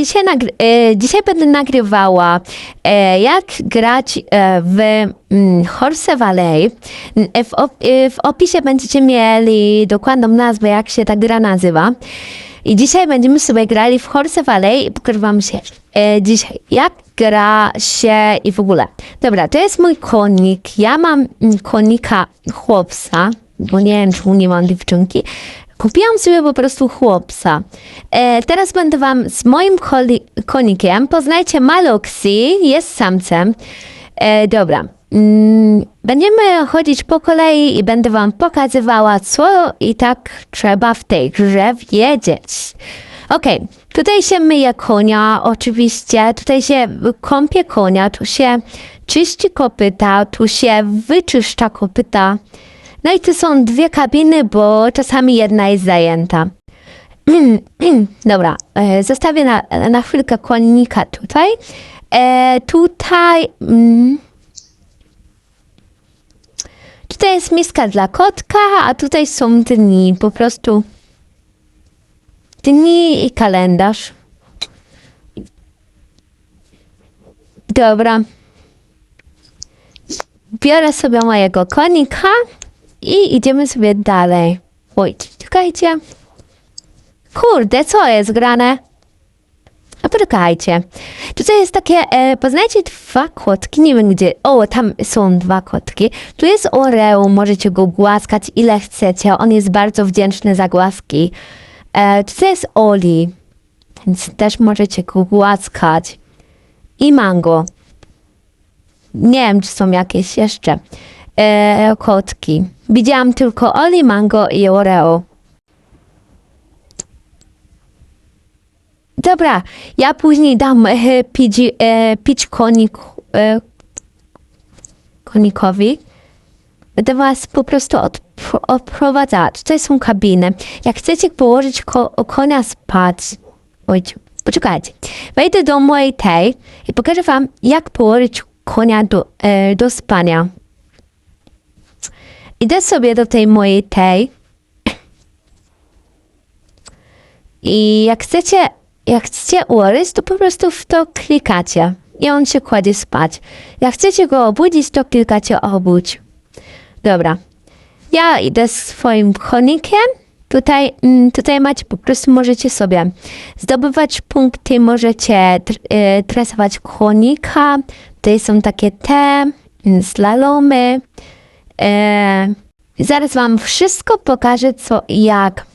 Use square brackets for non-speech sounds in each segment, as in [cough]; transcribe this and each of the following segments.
Dzisiaj, nagry- e, dzisiaj będę nagrywała e, jak grać e, w mm, Horse Valley. E, w, op- e, w opisie będziecie mieli dokładną nazwę, jak się ta gra nazywa. I dzisiaj będziemy sobie grali w Horse Valley i pokażę wam się e, dzisiaj, jak gra się i w ogóle. Dobra, to jest mój konik. Ja mam mm, konika chłopca, bo nie wiem, czemu nie mam dziewczynki. Kupiłam sobie po prostu chłopca. E, teraz będę wam z moim konikiem. Poznajcie Maluxi, jest samcem. E, dobra. Mm, będziemy chodzić po kolei i będę wam pokazywała, co i tak trzeba w tej grze wiedzieć. Okej, tutaj się myje konia, oczywiście, tutaj się kąpie konia, tu się czyści kopyta, tu się wyczyszcza kopyta. No i tu są dwie kabiny, bo czasami jedna jest zajęta. [clears throat] Dobra, e, zostawię na, na chwilkę konika tutaj. E, tutaj. Mm, tutaj jest miska dla kotka, a tutaj są dni. Po prostu dni i kalendarz. Dobra. Biorę sobie mojego konika i idziemy sobie dalej. Oj, czekajcie. Kurde, co jest grane? A poczekajcie. Tutaj jest takie, e, poznajcie dwa kotki, nie wiem gdzie. O, tam są dwa kotki. Tu jest Oreo, możecie go głaskać ile chcecie. On jest bardzo wdzięczny za głaski. E, tutaj jest Oli, więc też możecie go głaskać. I mango. Nie wiem, czy są jakieś jeszcze e, kotki. Widziałam tylko Oli, Mango i Oreo. Dobra, ja później dam e, pić, e, pić konik, e, konikowi. Będę was po prostu odpro- odprowadzać. Tutaj są kabiny. Jak chcecie położyć ko- konia spać, oj, poczekajcie. Wejdę do mojej tej i pokażę wam, jak położyć konia do, e, do spania. Idę sobie do tej mojej tej. I jak chcecie, jak chcecie ułożyć, to po prostu w to klikacie. I on się kładzie spać. Jak chcecie go obudzić, to klikacie obudź. Dobra. Ja idę swoim konikiem. Tutaj, mm, tutaj macie, po prostu możecie sobie zdobywać punkty, możecie tr- tresować konika. Tutaj są takie te mm, slalomy. E, zaraz wam wszystko pokażę, co jak.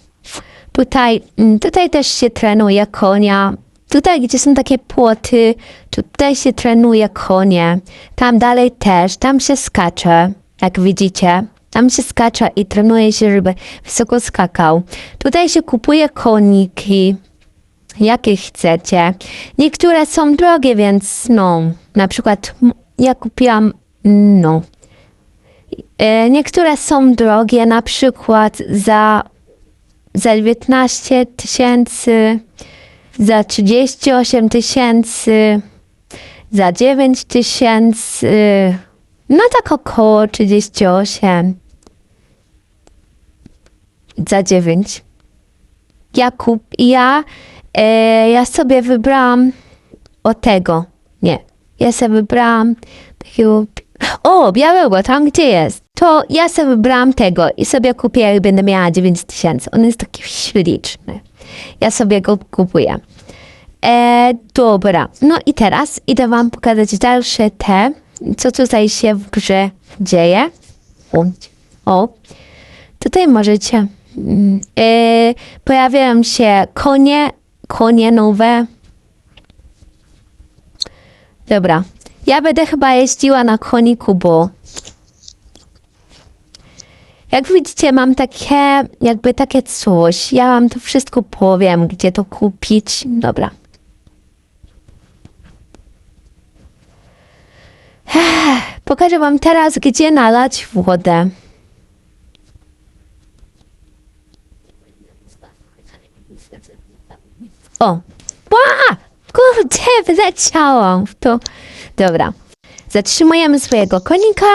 Tutaj, mm, tutaj też się trenuje konia. Tutaj, gdzie są takie płoty, tutaj się trenuje konie. Tam dalej też, tam się skacze, jak widzicie. Tam się skacze i trenuje się, żeby wysoko skakał. Tutaj się kupuje koniki, jakie chcecie. Niektóre są drogie, więc no, na przykład ja kupiłam, no, Niektóre są drogie, na przykład za, za 19 tysięcy, za 38 tysięcy, za 9 tysięcy, no tak około 38. Za 9. Ja kup, ja, e, ja sobie wybrałam o tego, nie, ja sobie wybrałam takiego o, białego, tam gdzie jest. To ja sobie wybrałam tego i sobie kupię, jak będę miała 9 tysięcy. On jest taki śliczny. Ja sobie go kupuję. E, dobra, no i teraz idę wam pokazać dalsze te, co tutaj się w grze dzieje. O, o. tutaj możecie, mm, e, pojawiają się konie, konie nowe, Dobra. Ja będę chyba jeździła na koniku, bo jak widzicie, mam takie, jakby takie coś. Ja wam to wszystko powiem, gdzie to kupić. Dobra. Ech, Pokażę wam teraz, gdzie nalać wodę. O! Ła! Kurde, wyleciałam w to. Dobra. Zatrzymujemy swojego konika.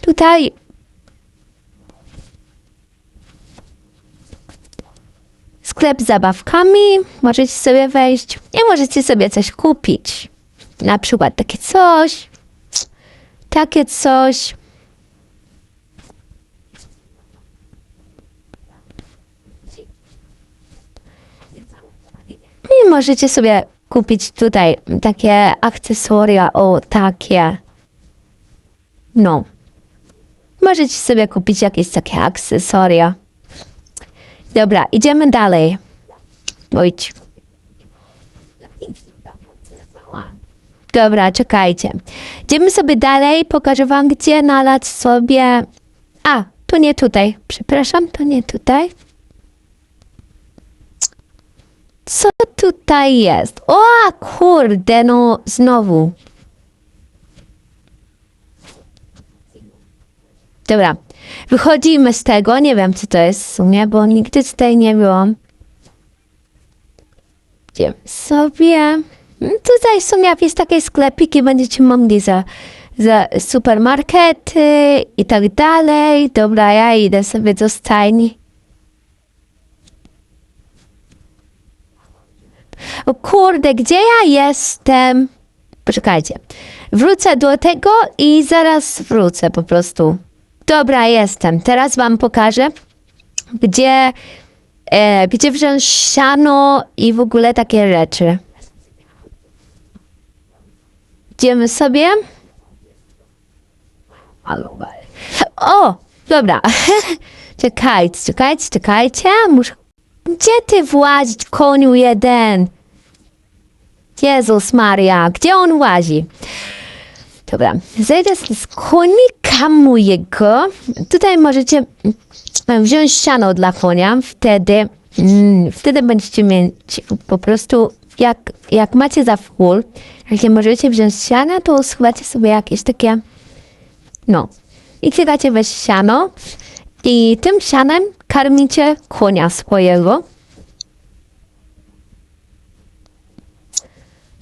Tutaj. sklep z zabawkami, możecie sobie wejść i możecie sobie coś kupić. Na przykład takie coś, takie coś. I możecie sobie kupić tutaj takie akcesoria, o takie. No. Możecie sobie kupić jakieś takie akcesoria. Dobra, idziemy dalej. Ojcz. Dobra, czekajcie. Idziemy sobie dalej, pokażę wam, gdzie nalać sobie... A, to nie tutaj. Przepraszam, to nie tutaj. Co tutaj jest? O, kurde, no znowu. Dobra, wychodzimy z tego. Nie wiem, co to jest w sumie, bo nigdy tutaj nie byłam. Idziemy sobie. Mm, Tutaj są jakieś takie sklepiki, będziecie mogli za, za supermarkety i tak dalej. Dobra, ja idę sobie do stajni. Kurde, gdzie ja jestem? Poczekajcie. Wrócę do tego i zaraz wrócę po prostu. Dobra, jestem. Teraz wam pokażę, gdzie, e, gdzie wziąć siano i w ogóle takie rzeczy. Idziemy sobie. O, dobra. [laughs] czekajcie, czekajcie, czekajcie. Muszę... Gdzie ty włazić, koniu jeden? Jezus Maria, gdzie on łazi? Dobra, zejdę z konika mojego. Tutaj możecie wziąć siano dla konia. Wtedy, mm, wtedy będziecie mieć po prostu, jak, jak macie za full, jak nie możecie wziąć siana, to schowajcie sobie jakieś takie, no. I klikacie weź siano i tym sianem karmicie konia swojego.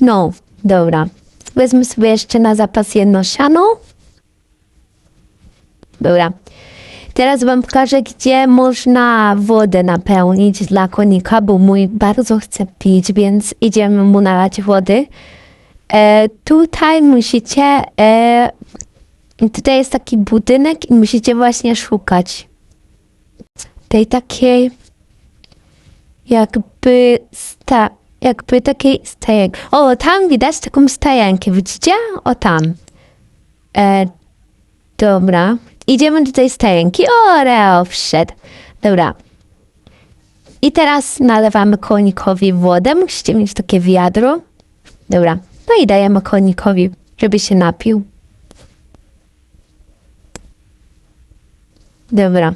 No, dobra. Wezmę sobie jeszcze na zapas jedno siano. Dobra. Teraz wam pokażę, gdzie można wodę napełnić dla konika, bo mój bardzo chce pić, więc idziemy mu nalać wody. E, tutaj musicie, e, tutaj jest taki budynek i musicie właśnie szukać tej takiej jakby sta, jakby takiej stajenki. O, tam widać taką stajenkę, widzicie? O, tam. E, dobra. Idziemy do tej stajenki. O, Reo wszedł. Dobra. I teraz nalewamy konikowi wodę. Musicie mieć takie wiadro. Dobra. No i dajemy konikowi, żeby się napił. Dobra.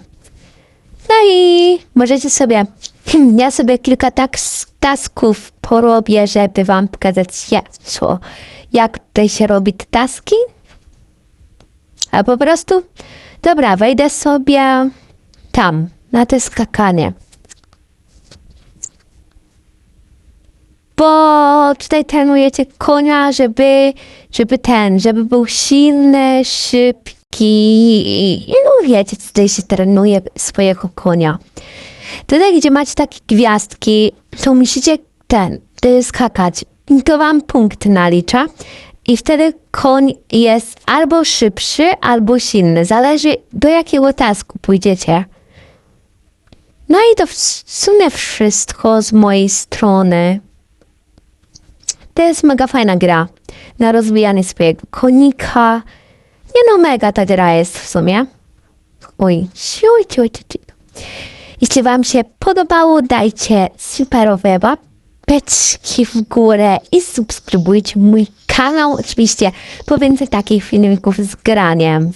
I możecie sobie, ja sobie kilka tak tasków porobię, żeby wam pokazać, jak, jak tutaj się robi te taski. A po prostu, dobra, wejdę sobie tam, na te skakanie. Bo tutaj trenujecie konia, żeby, żeby ten, żeby był silny, szybki. I no wiecie, tutaj się trenuje swojego konia. Tutaj, gdzie macie takie gwiazdki, to musicie ten, ty skakać. To wam punkt nalicza. I wtedy koń jest albo szybszy, albo silny. Zależy do jakiego tasku pójdziecie. No i to w sumie wszystko z mojej strony. To jest mega fajna gra na rozwijanie swojego konika. Nie no, mega ta gra jest w sumie. Oj, ciuj, ciuj, ciuj, ciuj. Jeśli wam się podobało, dajcie superowe łapeczki w górę i subskrybujcie mój kanał. Oczywiście po więcej takich filmików z graniem.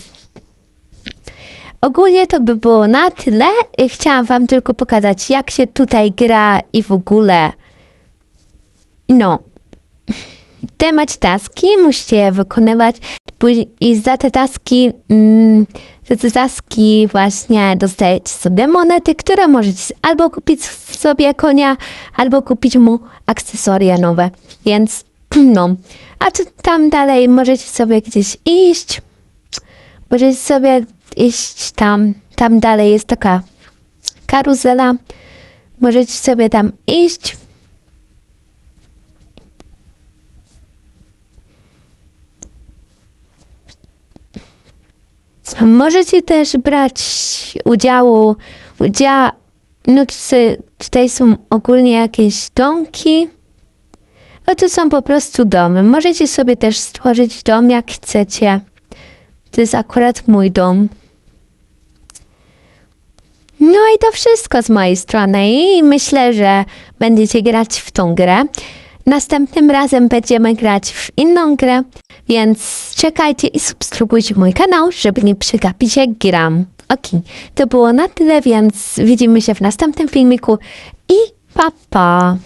Ogólnie to by było na tyle. Chciałam wam tylko pokazać, jak się tutaj gra i w ogóle. No. Te macie taski, musicie je wykonywać i za te taski, mm, za te taski właśnie dostajecie sobie monety, które możecie albo kupić sobie konia, albo kupić mu akcesoria nowe. Więc [clears throat] no, a czy tam dalej możecie sobie gdzieś iść, możecie sobie iść tam, tam dalej jest taka karuzela, Możecie sobie tam iść. Możecie też brać udziału, udział, no czy- tutaj są ogólnie jakieś domki. No to są po prostu domy. Możecie sobie też stworzyć dom jak chcecie. To jest akurat mój dom. No i to wszystko z mojej strony i myślę, że będziecie grać w tą grę. Następnym razem będziemy grać w inną grę, więc czekajcie i subskrybujcie mój kanał, żeby nie przegapić jak gram. Ok, to było na tyle, więc widzimy się w następnym filmiku i pa pa!